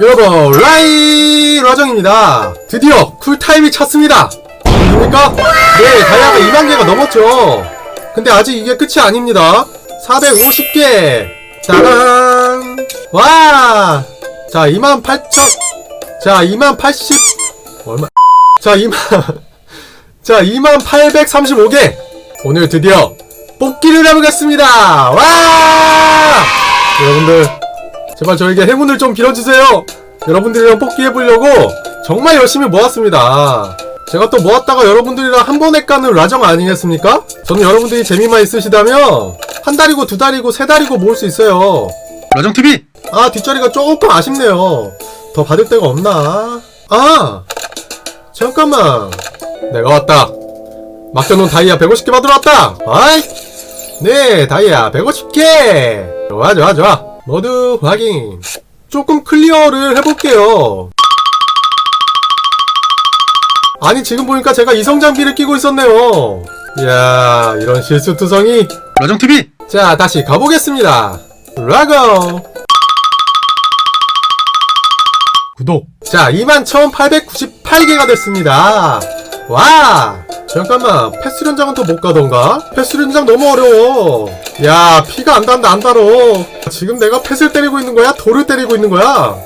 여러분 라이 라정입니다. 드디어 쿨타임이 찼습니다. 아닙니까? 네 다이아가 2만 개가 넘었죠. 근데 아직 이게 끝이 아닙니다. 450개. 따란 와자 2만 8천. 자 2만 80 얼마? 자 2만 자 2만 835개. 오늘 드디어 뽑기를 해보겠습니다. 와! 여러분들 제발 저에게 행운을 좀 빌어주세요. 여러분들이랑 뽑기 해보려고 정말 열심히 모았습니다. 제가 또 모았다가 여러분들이랑 한 번에 까는 라정 아니겠습니까? 저는 여러분들이 재미만 있으시다면 한 달이고 두 달이고 세 달이고 모을 수 있어요. 라정TV! 아 뒷자리가 조금 아쉽네요. 더 받을 데가 없나? 아 잠깐만 내가 왔다. 맡겨놓은 다이아 150개 받으러 왔다. 아이 네 다이아 150개. 좋아 좋아 좋아. 모두 확인. 조금 클리어를 해볼게요. 아니 지금 보니까 제가 이성 장비를 끼고 있었네요. 이야 이런 실수투성이. 라정TV! 자 다시 가보겠습니다. 라고. 구독. 자, 21,898개가 됐습니다. 와! 잠깐만, 패스련장은 더 못 가던가? 패스련장 너무 어려워. 야, 피가 안 단다, 안 달어. 지금 내가 패스를 때리고 있는 거야? 돌을 때리고 있는 거야?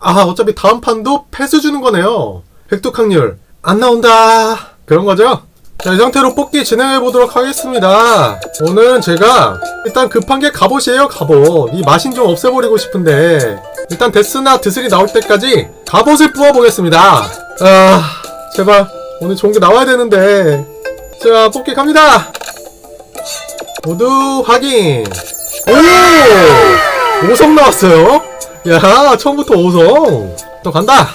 아, 어차피 다음 판도 패스 주는 거네요. 획득 확률. 안 나온다. 그런 거죠? 자, 이 상태로 뽑기 진행해 보도록 하겠습니다. 오늘은 제가 일단 급한 게 갑옷이에요, 갑옷. 이 마신 좀 없애버리고 싶은데 일단 데스나 드슬이 나올 때까지 갑옷을 부어 보겠습니다. 아, 제발 오늘 좋은 게 나와야 되는데. 자, 뽑기 갑니다. 모두 확인. 오! 5성 나왔어요? 야, 처음부터 5성. 또 간다.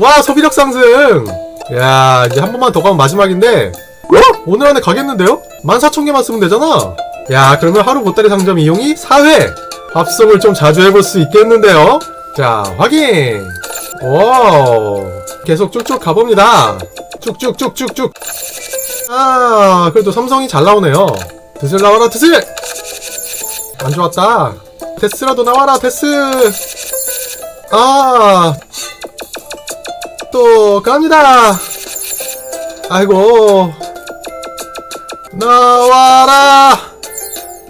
와, 소비력 상승. 야, 이제 한 번만 더 가면 마지막인데. 어? 오늘 안에 가겠는데요? 14,000개만 쓰면 되잖아. 야, 그러면 하루 보따리 상점 이용이 4회. 합성을 좀 자주 해볼 수 있겠는데요? 자, 확인. 오. 계속 쭉쭉 가봅니다. 쭉쭉쭉쭉쭉. 아, 그래도 삼성이 잘 나오네요. 드슬 나와라, 드슬! 안 좋았다. 데스라도 나와라, 데스! 아, 또 갑니다. 아이고 나와라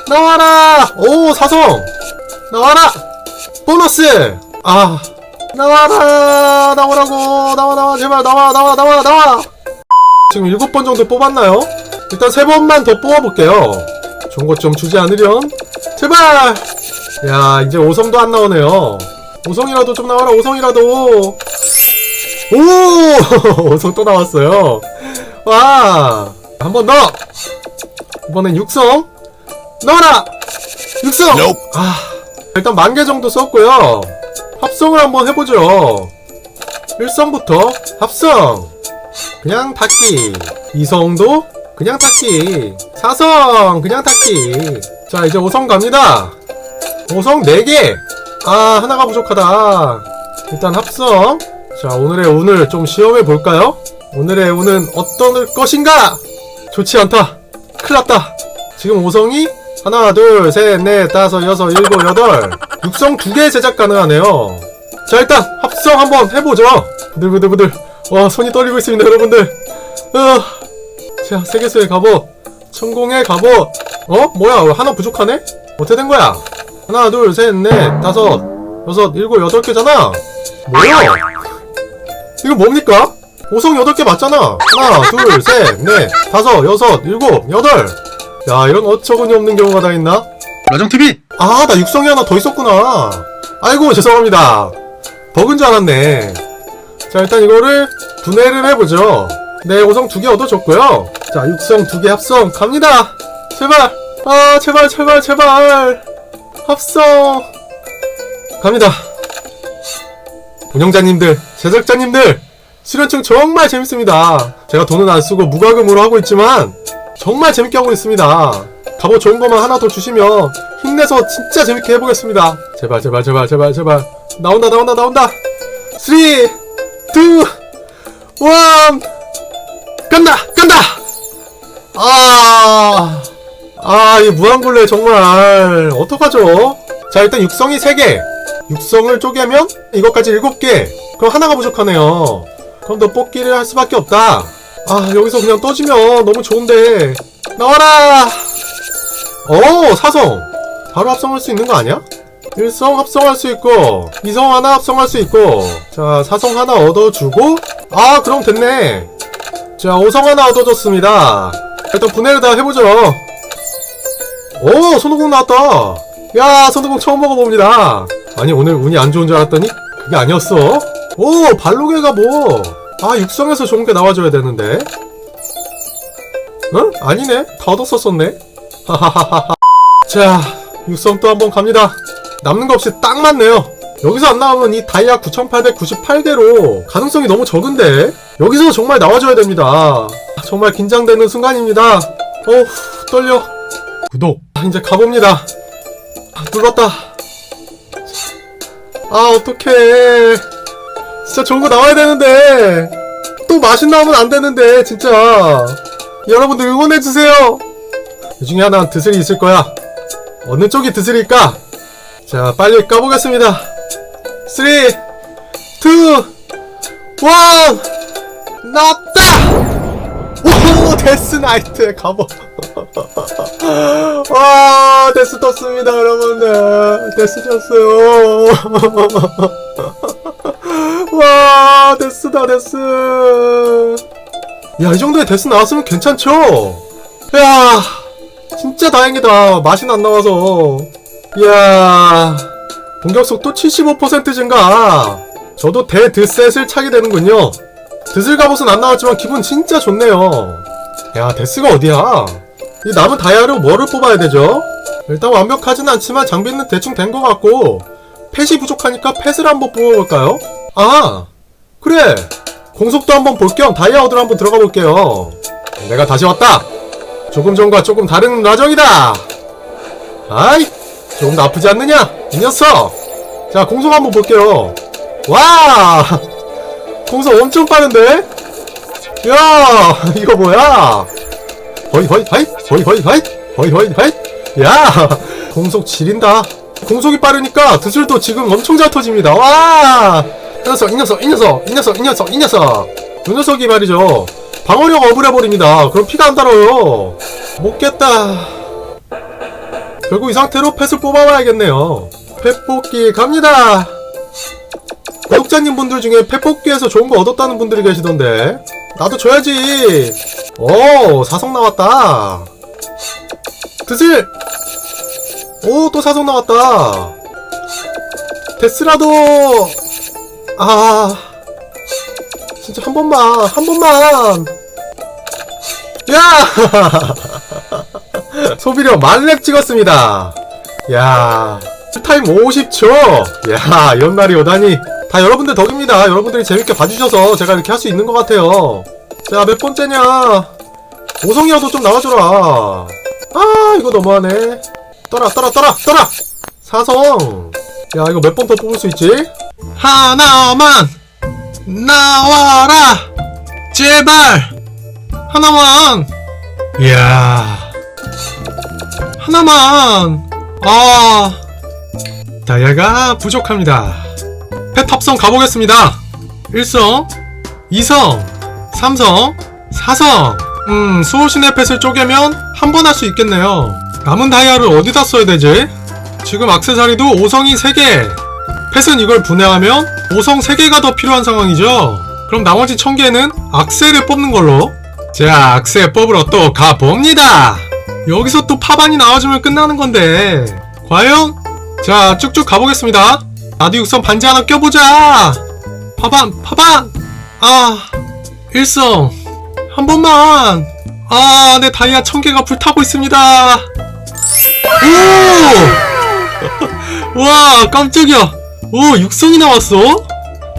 나와라 오 사성 나와라 보너스 아 나와라 나오라고 나와 나와 제발 나와 나와 나와 나와 지금 일곱 번 정도 뽑았나요? 일단 세 번만 더 뽑아볼게요 좋은 것 좀 주지 않으렴 제발 야 이제 5성도 안 나오네요 5성이라도 좀 나와라 5성이라도 오! 어성 또 나왔어요. 와! 한 번 더! 이번엔 육성! 넣어라! 육성! 아, 일단 만 개 정도 썼고요. 합성을 한번 해보죠. 1성부터 합성! 그냥 닫기. 2성도 그냥 닫기. 4성! 그냥 닫기. 자, 이제 5성 갑니다. 5성 4개! 아, 하나가 부족하다. 일단 합성. 자, 오늘의 운을 좀 시험해 볼까요? 오늘의 운은 어떤 것인가? 좋지 않다. 큰일 났다. 지금 5성이 하나, 둘, 셋, 넷, 다섯, 여섯, 일곱, 여덟. 육성 두개 제작 가능하네요. 자, 일단 합성 한번 해보죠. 부들부들부들. 와, 손이 떨리고 있습니다, 여러분들. 어. 자, 세계수의 갑옷. 천공의 갑옷. 어? 뭐야, 왜 하나 부족하네? 어떻게 된 거야? 하나, 둘, 셋, 넷, 다섯, 여섯, 일곱, 여덟 개잖아. 뭐야? 이거 뭡니까? 5성 8개 맞잖아. 하나, 둘, 셋, 넷, 다섯, 여섯, 일곱, 여덟. 야, 이런 어처구니 없는 경우가 다 있나? 라정TV! 아, 나 육성이 하나 더 있었구나. 아이고, 죄송합니다. 버그인 줄 알았네. 자, 일단 이거를 분해를 해보죠. 네, 5성 두 개 얻어줬고요. 자, 육성 두 개 합성 갑니다. 제발. 아, 제발, 제발, 제발. 합성. 갑니다. 운영자님들, 제작자님들, 수련청 정말 재밌습니다. 제가 돈은 안 쓰고 무과금으로 하고 있지만 정말 재밌게 하고 있습니다. 갑옷 좋은 것만 하나 더 주시면 힘내서 진짜 재밌게 해보겠습니다. 제발, 제발, 제발, 제발, 제발. 나온다, 나온다, 나온다. 3, 2, 1, 간다, 간다! 아, 아, 이 무한굴레 정말, 어떡하죠? 자, 일단 육성이 3개, 육성을 쪼개면 이것까지 7개. 그럼 하나가 부족하네요. 그럼 더 뽑기를 할 수밖에 없다. 아, 여기서 그냥 떠지면 너무 좋은데. 나와라! 오, 사성! 바로 합성할 수 있는 거 아니야? 1성 합성할 수 있고, 2성 하나 합성할 수 있고, 자, 4성 하나 얻어주고, 아, 그럼 됐네. 자, 5성 하나 얻어줬습니다. 일단 분해를 다 해보죠. 오, 손오공 나왔다. 야, 손오공 처음 먹어봅니다. 아니, 오늘 운이 안 좋은 줄 알았더니, 그게 아니었어. 오, 발로게가 뭐. 아, 육성에서 좋은 게 나와줘야 되는데. 응? 아니네. 다 얻었었었네. 하하하하. 자, 육성 또 한번 갑니다. 남는 거 없이 딱 맞네요. 여기서 안 나오면 이 다이아 9898개로 가능성이 너무 적은데 여기서 정말 나와줘야 됩니다. 정말 긴장되는 순간입니다. 어우 떨려. 구독. 아, 이제 가봅니다. 아, 눌렀다. 아 어떡해. 진짜 좋은 거 나와야 되는데 또 맛이 나오면 안 되는데 진짜 여러분들 응원해주세요. 이 중에 하나는 드슬이 있을 거야. 어느 쪽이 드슬일까? 자, 빨리 까보겠습니다. 3, 2, 1, 나왔다! 오, 데스나이트의 갑옷. 와, 데스 떴습니다, 여러분들. 데스 떴어요. 와, 데스다, 데스. 야, 이 정도의 데스 나왔으면 괜찮죠? 야, 진짜 다행이다. 맛이 안 나와서. 이야, 공격 속도 75% 증가. 저도 대드셋을 차게 되는군요. 드슬 갑옷은 안 나왔지만 기분 진짜 좋네요. 야, 데스가 어디야? 이 남은 다이아로 뭐를 뽑아야 되죠? 일단 완벽하진 않지만 장비는 대충 된 것 같고, 펫이 부족하니까 펫을 한번 뽑아볼까요? 아, 그래! 공속도 한번 볼 겸 다이아 얻으러 한번 들어가 볼게요. 내가 다시 왔다! 조금 전과 조금 다른 라정이다! 아이! 좀 나쁘지 않느냐? 이 녀석! 자, 공속 한번 볼게요. 와! 공속 엄청 빠른데? 야! 이거 뭐야? 허이, 허이, 하이! 허이, 허이, 하이! 허이, 허이, 하이! 야! 공속 지린다. 공속이 빠르니까 드슬도 지금 엄청 잘 터집니다. 와! 이 녀석, 이 녀석, 이 녀석, 이 녀석, 이 녀석, 이 녀석. 이 녀석이 말이죠. 방어력 업을 해버립니다. 그럼 피가 안 달아요. 못 깼다. 결국 이 상태로 펫을 뽑아봐야겠네요. 펫 뽑기 갑니다. 구독자님 분들 중에 펫 뽑기에서 좋은 거 얻었다는 분들이 계시던데 나도 줘야지. 오 사성 나왔다. 드슬. 오 또 사성 나왔다. 데스라도 아 진짜 한 번만 한 번만 야 소비력 만렙 찍었습니다. 야, 타임 50초. 야, 이런 날이 오다니. 다 여러분들 덕입니다. 여러분들이 재밌게 봐주셔서 제가 이렇게 할 수 있는 것 같아요. 자, 몇 번째냐? 오성이라도 좀 나와줘라. 아, 이거 너무하네. 떠라, 떠라, 떠라, 떠라! 사성. 야, 이거 몇 번 더 뽑을 수 있지? 하나만! 나와라! 제발! 하나만! 이야. 하나만. 아. 다이아가 부족합니다. 펫 합성 가보겠습니다. 1성 2성 3성 4성. 음 수호신의 펫을 쪼개면 한 번 할 수 있겠네요. 남은 다이아를 어디다 써야 되지? 지금 악세사리도 5성이 3개. 펫은 이걸 분해하면 5성 3개가 더 필요한 상황이죠. 그럼 나머지 1000개는 악세를 뽑는 걸로. 자 악세 뽑으러 또 가봅니다 여기서 또 파반이 나와주면 끝나는 건데. 과연? 자 쭉쭉 가보겠습니다. 나도 육선 반지 하나 껴보자. 파반 파반! 아 일성. 한 번만. 아 내 다이아 천 개가 불타고 있습니다. 오! 와 깜짝이야. 오 육성이 나왔어?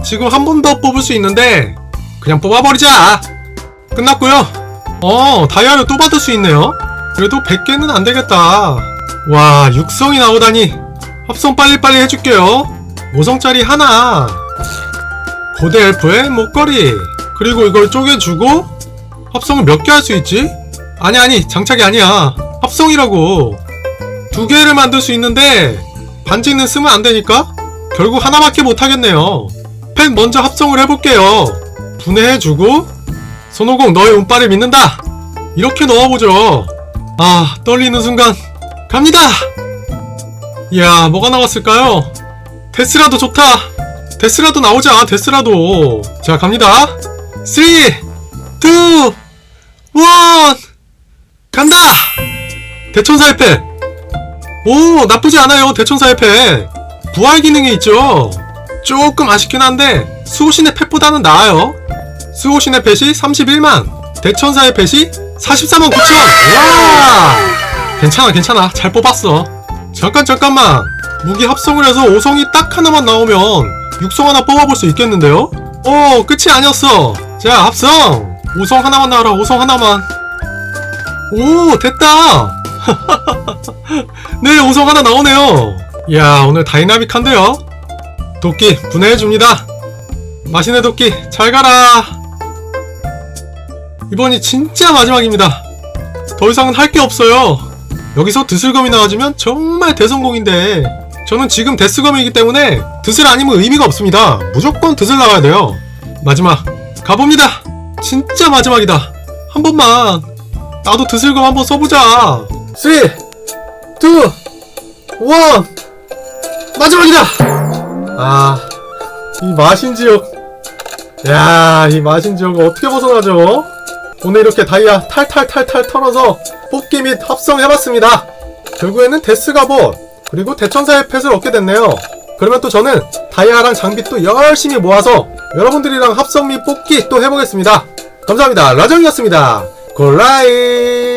지금 한 번 더 뽑을 수 있는데 그냥 뽑아버리자. 끝났고요. 어 다이아를 또 받을 수 있네요 그래도 100개는 안 되겠다. 와, 육성이 나오다니. 합성 빨리빨리 해줄게요. 5성짜리 하나. 고대 엘프의 목걸이. 그리고 이걸 쪼개주고, 합성을 몇 개 할 수 있지? 아니, 아니, 장착이 아니야. 합성이라고. 두 개를 만들 수 있는데, 반지는 쓰면 안 되니까, 결국 하나밖에 못 하겠네요. 펜 먼저 합성을 해볼게요. 분해해주고, 손오공 너의 운빨을 믿는다! 이렇게 넣어보죠. 아, 떨리는 순간, 갑니다! 이야, 뭐가 나왔을까요? 데스라도 좋다! 데스라도 나오자, 데스라도. 자, 갑니다. 3, 2, 1, 간다! 대천사의 펜! 오, 나쁘지 않아요, 대천사의 펜. 부활 기능이 있죠. 조금 아쉽긴 한데, 수호신의 펫보다는 나아요. 수호신의 펫이 31만, 대천사의 펫이 44만 9천! 와! 괜찮아, 괜찮아. 잘 뽑았어. 잠깐, 잠깐만. 무기 합성을 해서 5성이 딱 하나만 나오면 6성 하나 뽑아볼 수 있겠는데요? 오, 끝이 아니었어. 자, 합성! 5성 하나만 나와라, 5성 하나만. 오, 됐다! 네, 5성 하나 나오네요. 이야, 오늘 다이나믹한데요? 도끼, 분해해줍니다. 맛있네, 도끼. 잘 가라. 이번이 진짜 마지막입니다. 더 이상은 할 게 없어요. 여기서 드슬검이 나와주면 정말 대성공인데, 저는 지금 데스검이기 때문에 드슬 아니면 의미가 없습니다. 무조건 드슬 나와야 돼요. 마지막, 가봅니다. 진짜 마지막이다. 한 번만. 나도 드슬검 한번 써보자. 3, 2, 1, 마지막이다! 아, 이 마신지옥. 야, 이 마신지옥 어떻게 벗어나죠? 오늘 이렇게 다이아 탈탈탈탈 털어서 뽑기 및 합성해봤습니다. 결국에는 데스가봇, 그리고 대천사의 펫을 얻게 됐네요. 그러면 또 저는 다이아랑 장비 또 열심히 모아서 여러분들이랑 합성 및 뽑기 또 해보겠습니다. 감사합니다. 라정이었습니다. 굿라이!